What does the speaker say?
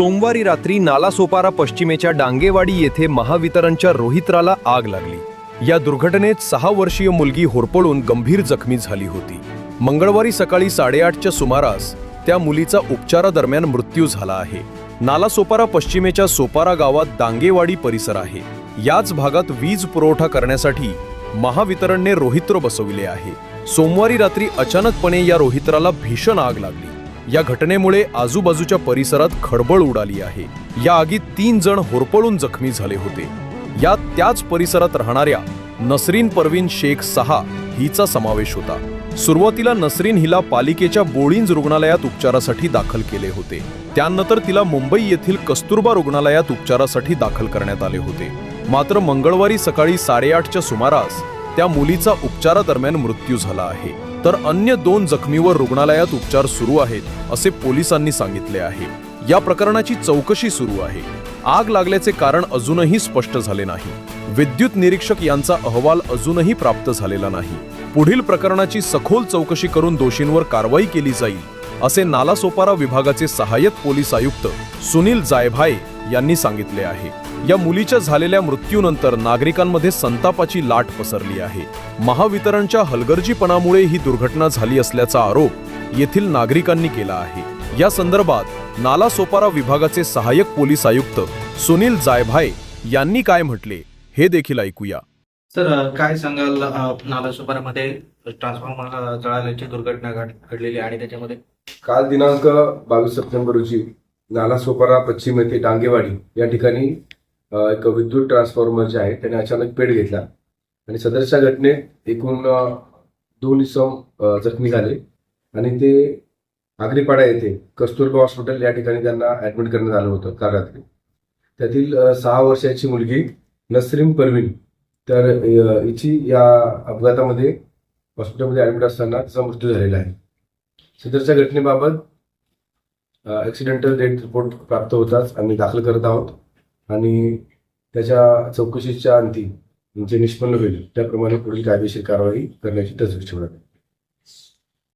सोमवारी रात्री नालासोपारा पश्चिमेच्या डांगेवाडी येथे महावितरणच्या रोहित्राला आग लागली. या दुर्घटनेत सहा वर्षीय मुलगी होरपळून गंभीर जखमी झाली होती. मंगळवारी सकाळी साडेआठच्या सुमारास त्या मुलीचा उपचारादरम्यान मृत्यू झाला आहे. नालासोपारा पश्चिमेच्या सोपारा गावात डांगेवाडी परिसर आहे. याच भागात वीज पुरवठा करण्यासाठी महावितरणने रोहित्र बसविले आहे. सोमवारी रात्री अचानकपणे या रोहित्राला भीषण आग लागली. या घटनेमुळे आजूबाजूच्या परिसरात खळबळ उडाली आहे. या आगीत तीन जण होरपळून जखमी झाले होते. यात त्याच परिसरात राहणाऱ्या नसरीन परवीन शेख सहा हिचा समावेश होता. सुरुवातीला नसरीन हिला पालिकेच्या बोळींज रुग्णालयात उपचारासाठी दाखल केले होते. त्यानंतर तिला मुंबई येथील कस्तुरबा रुग्णालयात उपचारासाठी दाखल करण्यात आले होते. मात्र मंगळवारी सकाळी साडेआठच्या सुमारास त्या मुलीचा उपचारादरम्यान मृत्यू झाला आहे. तर अन्य दोन जखमीवर रुग्णालयात उपचार सुरू आहेत असे पोलिसांनी सांगितले आहे. या प्रकरणाची चौकशी सुरू आहे. आग लागल्याचे कारण अजूनही स्पष्ट झाले नाही. विद्युत निरीक्षक यांचा अहवाल अजूनही प्राप्त झालेला नाही. पुढील प्रकरणाची सखोल चौकशी करून दोषींवर कारवाई केली जाईल असे नालासोपारा विभागाचे सहाय्यक पोलीस आयुक्त सुनील जायभाये यांनी सांगितले आहे. या मुलीच्या झालेल्या मृत्यूनंतर नागरिकांमध्ये संतापाची लाट पसरली आहे. महावितरणच्या हलगर्जीपणामुळे ही दुर्घटना झाली असल्याचा आरोप येथील नागरिकांनी केला आहे. या संदर्भात नालासोपारा विभागाचे सहाय्यक पोलीस आयुक्त सुनील जायभाये यांनी काय म्हटले हे देखील ऐकूया. अ, काय सांगाल नालासोपारामध्ये ट्रान्सफॉर्मर जळाल्याची दुर्घटना घड- घडलेली आणि त्याच्यामध्ये? काल दिनांक बावीस सप्टेंबर रोजी नालासोपारा पश्चिम येथे डांगेवाडी या ठिकाणी एक विद्युत ट्रान्सफॉर्मर जे आहे त्याने अचानक पेट घेतला. आणि सदरच्या घटनेत एकूण दोन इसम जखमी झाले. आणि ते आगरीपाडा येथे कस्तुरबा हॉस्पिटल या ठिकाणी त्यांना ऍडमिट करण्यात आलं होतं काल रात्री त्यातील सहा वर्षाची मुलगी नसरीम परवीन तर हिची या अपघातामध्ये हॉस्पिटलमध्ये ऍडमिट असताना तिचा मृत्यू झालेला आहे. सदरच्या घटनेबाबत ॲक्सिडेंटल डेथ रिपोर्ट प्राप्त होताच आम्ही दाखल करत आहोत. आणि त्याच्या चौकशीच्या अंती जे निष्पन्न होईल त्याप्रमाणे पुढील कायदेशीर कारवाई करण्याची तजवीज ठेवण्यात आली